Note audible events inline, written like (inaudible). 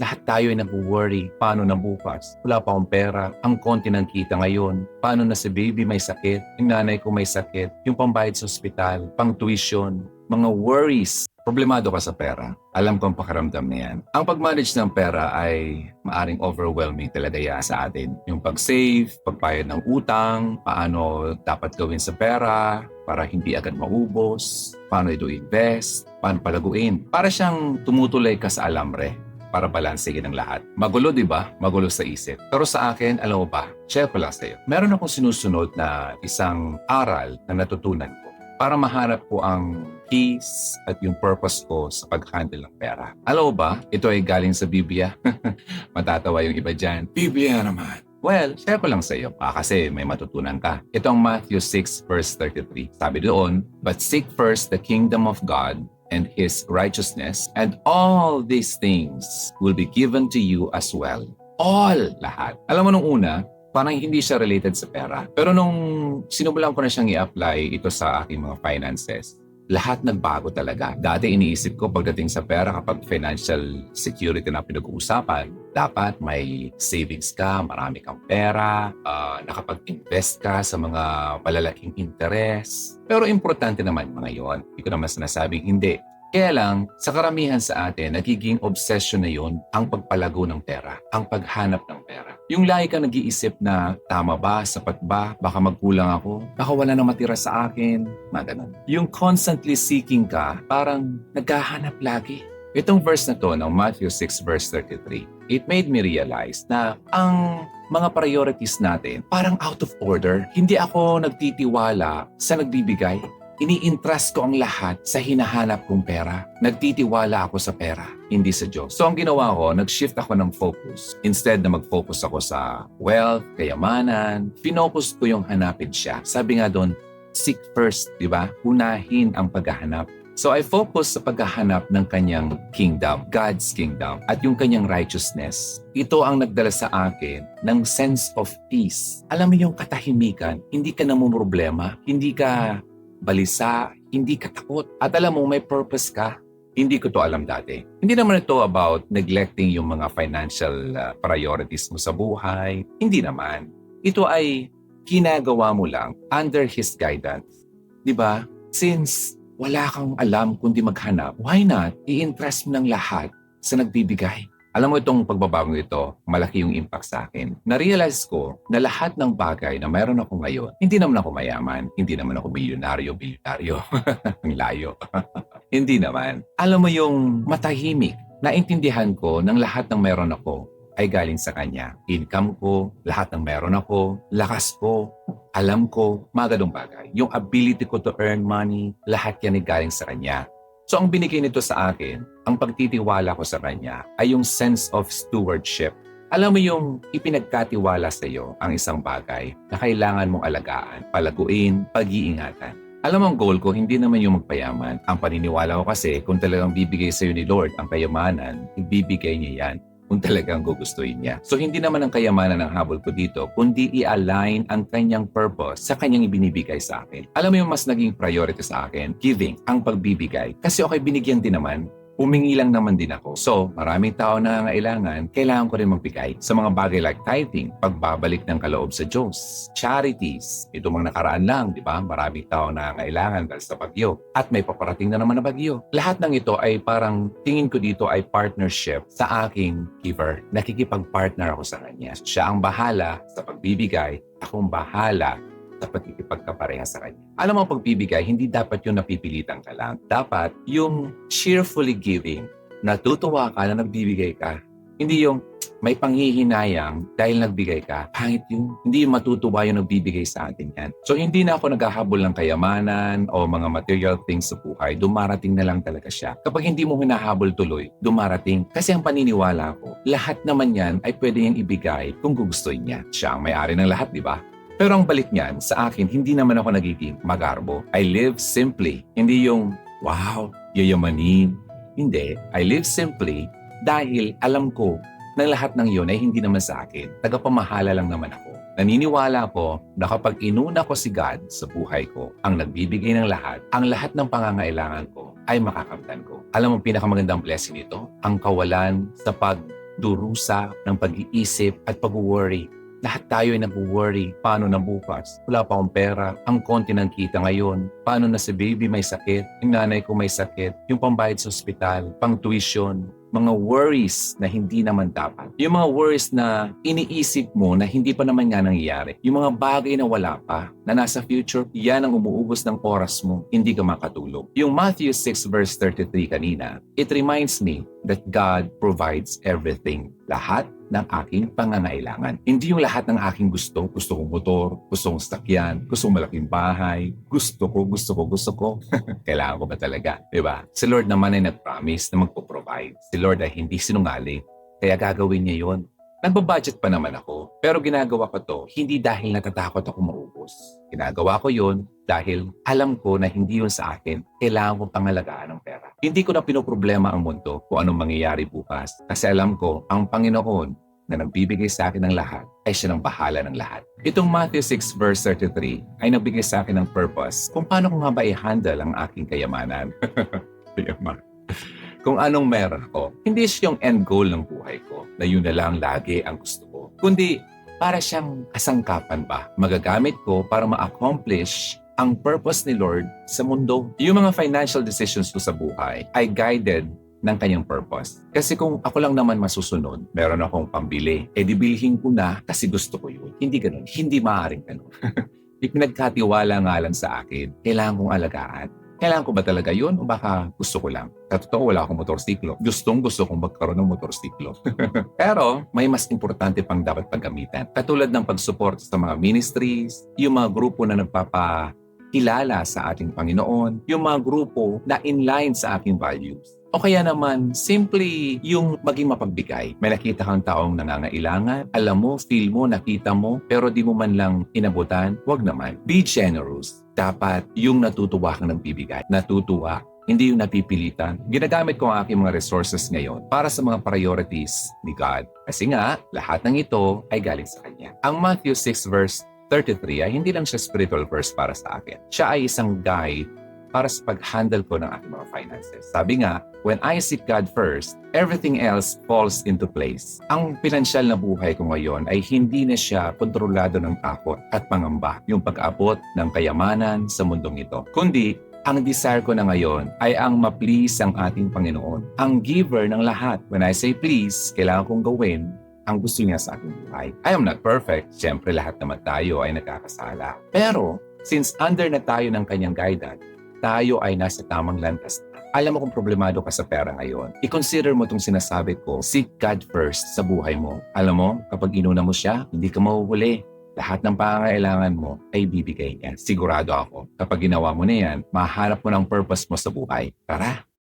lahat tayo ay nag-worry. Paano na bukas? Wala pa akong pera. Ang konti ng kita ngayon. Paano na si baby may sakit? Yung nanay ko may sakit. Yung pambayad sa ospital, pang tuition, mga worries. Problemado ka sa pera. Alam ko ang pakiramdam na yan. Ang pag-manage ng pera ay maaring overwhelming talaga yan sa atin. Yung pag-save, pagbayad ng utang, paano dapat gawin sa pera para hindi agad maubos, paano ito invest, paano palaguin. Para siyang tumutuloy ka sa alambre para balansehin ang lahat. Magulo, di ba? Magulo sa isip. Pero sa akin, alam mo ba, share ko sa'yo. Meron akong sinusunod na isang aral na natutunan ko para mahanap ko ang peace at yung purpose ko sa pag-handle ng pera. Alam mo ba, ito ay galing sa Biblia. (laughs) Matatawa yung iba dyan. Biblia naman. Well, share ko lang sa iyo pa kasi may matutunan ka. Ito ang Matthew 6 verse 33. Sabi doon, But seek first the kingdom of God and His righteousness, and all these things will be given to you as well. All! Lahat. Alam mo nung una, parang hindi siya related sa pera. Pero nung sinubulan ko na siyang i-apply ito sa aking mga finances, lahat nagbago talaga. Dati iniisip ko pagdating sa pera kapag financial security na pinag-uusapan, dapat may savings ka, marami kang pera, ah, nakapag-invest ka sa mga malalaking interest. Pero importante naman mga yon. Hindi ko naman sinasabing hindi. Kaya lang, sa karamihan sa atin, nagiging obsession na yon ang pagpalago ng pera, ang paghanap ng pera. Yung lagi ka nag-iisip na, tama ba, sapat ba, baka magkulang ako, baka wala na matira sa akin, mga ganun. Yung constantly seeking ka, parang naghahanap lagi. Itong verse na to ng Matthew 6 verse 33, it made me realize na ang mga priorities natin parang out of order. Hindi ako nagtitiwala sa nagbibigay. Ini-entrust ko ang lahat sa hinahanap kong pera. Nagtitiwala ako sa pera, hindi sa Diyos. So ang ginawa ko, nag-shift ako ng focus. Instead na mag-focus ako sa wealth, kayamanan, pinocus ko yung hanapin siya. Sabi nga doon, seek first, di ba? Unahin ang paghahanap. So I focus sa paghahanap ng kanyang kingdom, God's kingdom, at yung kanyang righteousness. Ito ang nagdala sa akin ng sense of peace. Alam mo yung katahimikan, hindi ka namumroblema, hindi ka balisa, hindi ka takot. At alam mo, may purpose ka. Hindi ko to alam dati. Hindi naman ito about neglecting yung mga financial uh, priorities mo sa buhay. Hindi naman. Ito ay ginagawa mo lang under His guidance. Di ba? Since wala kang alam kundi maghanap, why not i-interest mo ng lahat sa nagbibigay? Alam mo itong pagbabagong ito, malaki yung impact sa akin. Na-realize ko na lahat ng bagay na mayroon ako ngayon, hindi naman ako mayaman, hindi naman ako bilyonaryo, bilyonaryo. (laughs) Ang layo. (laughs) hindi naman. Alam mo yung matahimik, naintindihan ko ng lahat ng meron ako ay galing sa kanya. Income ko, lahat ng meron ako, lakas ko, alam ko, mga ganong bagay. Yung ability ko to earn money, lahat yan ay galing sa kanya. So ang binigay nito sa akin, ang pagtitiwala ko sa kanya ay yung sense of stewardship. Alam mo yung ipinagkatiwala sa iyo ang isang bagay na kailangan mong alagaan, palaguin, pag-iingatan. Alam mo ang goal ko, hindi naman yung magpayaman. Ang paniniwala ko kasi, kung talagang bibigay sa iyo ni Lord ang kayamanan, ibibigay niya yan kung talagang gugustuhin niya. So hindi naman ang kayamanan ang habol ko dito, kundi i-align ang kanyang purpose sa kanyang ibinibigay sa akin. Alam mo yung mas naging priority sa akin? Giving, ang pagbibigay. Kasi okay, binigyan din naman, humingi lang naman din ako. So, maraming tao na nangailangan, kailangan ko rin magbigay sa mga bagay like tithing, pagbabalik ng kaloob sa Diyos, charities, ito mga nakaraan lang, di ba? Maraming tao na nangailangan dahil sa bagyo. At may paparating na naman na bagyo. Lahat ng ito ay parang tingin ko dito ay partnership sa aking giver. Nakikipag-partner ako sa kanya. Siya ang bahala sa pagbibigay, akong bahala sa pagkikipagkapareha sa kanya. Alam mo, pagbibigay, hindi dapat yung napipilitan ka lang. Dapat yung cheerfully giving, natutuwa ka na nagbibigay ka. Hindi yung may panghihinayang dahil nagbigay ka. Pangit yun. Hindi yung matutuwa yung nagbibigay sa atin yan. So hindi na ako naghahabol ng kayamanan o mga material things sa buhay. Dumarating na lang talaga siya. Kapag hindi mo hinahabol tuloy, dumarating. Kasi ang paniniwala ko, lahat naman yan ay pwede niyang ibigay kung gugustuhin niya. Siya ang may-ari ng lahat, di ba? Pero ang balik niyan, sa akin, hindi naman ako nagiging magarbo. I live simply. Hindi yung, wow, yayamanin. Hindi. I live simply dahil alam ko na lahat ng yun ay hindi naman sa akin. Tagapamahala lang naman ako. Naniniwala ko na kapag inuna ko si God sa buhay ko, ang nagbibigay ng lahat, ang lahat ng pangangailangan ko ay makakamtan ko. Alam mo ang pinakamagandang blessing nito? Ang kawalan sa pag durusa ng pag-iisip at pag-worry. Lahat tayo ay nag-worry. Paano na bukas? Wala pa akong pera. Ang konti ng kita ngayon. Paano na si baby may sakit? Yung nanay ko may sakit. Yung pambayad sa ospital. Pang tuition. Mga worries na hindi naman dapat. Yung mga worries na iniisip mo na hindi pa naman nga nangyayari. Yung mga bagay na wala pa, na nasa future, yan ang umuubos ng oras mo, hindi ka makatulog. Yung Matthew 6 verse 33 kanina, it reminds me that God provides everything. Lahat ng aking pangangailangan. Hindi yung lahat ng aking gusto. Gusto kong motor, gusto kong sakyan, gusto kong malaking bahay, gusto ko, gusto ko, gusto ko. (laughs) Kailangan ko ba talaga? Diba? Si Lord naman ay nag-promise na magpo-provide. Si Lord ay hindi sinungaling. Kaya gagawin niya yon. Nagbabudget pa naman ako, pero ginagawa ko to hindi dahil natatakot ako maubos. Ginagawa ko yon dahil alam ko na hindi yun sa akin, kailangan kong pangalagaan ng pera. Hindi ko na pinoproblema ang mundo kung anong mangyayari bukas kasi alam ko ang Panginoon na nagbibigay sa akin ng lahat ay siya ng bahala ng lahat. Itong Matthew 6 verse 33 ay nagbigay sa akin ng purpose kung paano ko nga ba i-handle ang aking kayamanan. (laughs) Yaman. kung anong meron ko. Hindi siya yung end goal ng buhay ko na yun na lang lagi ang gusto ko. Kundi para siyang kasangkapan ba magagamit ko para ma-accomplish ang purpose ni Lord sa mundo. Yung mga financial decisions ko sa buhay ay guided ng kanyang purpose. Kasi kung ako lang naman masusunod, meron akong pambili, eh bilhin ko na kasi gusto ko yun. Hindi ganun. Hindi maaaring ganun. (laughs) Ipinagkatiwala nga lang sa akin, kailangan kong alagaan. Kailangan ko ba talaga yun o baka gusto ko lang? Sa totoo, wala akong motorsiklo. Gustong gusto kong magkaroon ng motorsiklo. (laughs) Pero may mas importante pang dapat paggamitan. Katulad ng pag-support sa mga ministries, yung mga grupo na nagpapakilala sa ating Panginoon, yung mga grupo na inline sa aking values. O kaya naman, simply yung maging mapagbigay. May nakita kang taong nangangailangan, alam mo, feel mo, nakita mo, pero di mo man lang inabutan, wag naman. Be generous. Dapat yung natutuwa kang nagbibigay. Natutuwa hindi yung napipilitan. Ginagamit ko ang aking mga resources ngayon para sa mga priorities ni God. Kasi nga, lahat ng ito ay galing sa Kanya. Ang Matthew 6 verse 33 ay hindi lang siya spiritual verse para sa akin. Siya ay isang guide para sa pag-handle ko ng aking mga finances. Sabi nga, when I seek God first, everything else falls into place. Ang pinansyal na buhay ko ngayon ay hindi na siya kontrolado ng takot at pangamba, yung pag-abot ng kayamanan sa mundong ito. Kundi, ang desire ko na ngayon ay ang ma-please ang ating Panginoon, ang giver ng lahat. When I say please, kailangan kong gawin ang gusto niya sa aking buhay. I am not perfect. Siyempre, lahat naman tayo ay nagkakasala. Pero, since under na tayo ng kanyang guidance, tayo ay nasa tamang landas. Alam mo kung problemado ka sa pera ngayon, i-consider mo itong sinasabi ko, seek God first sa buhay mo. Alam mo, kapag inuna mo siya, hindi ka mahuhuli. Lahat ng pangangailangan mo ay bibigay niya. Sigurado ako, kapag ginawa mo na yan, mahanap mo ng purpose mo sa buhay. Tara!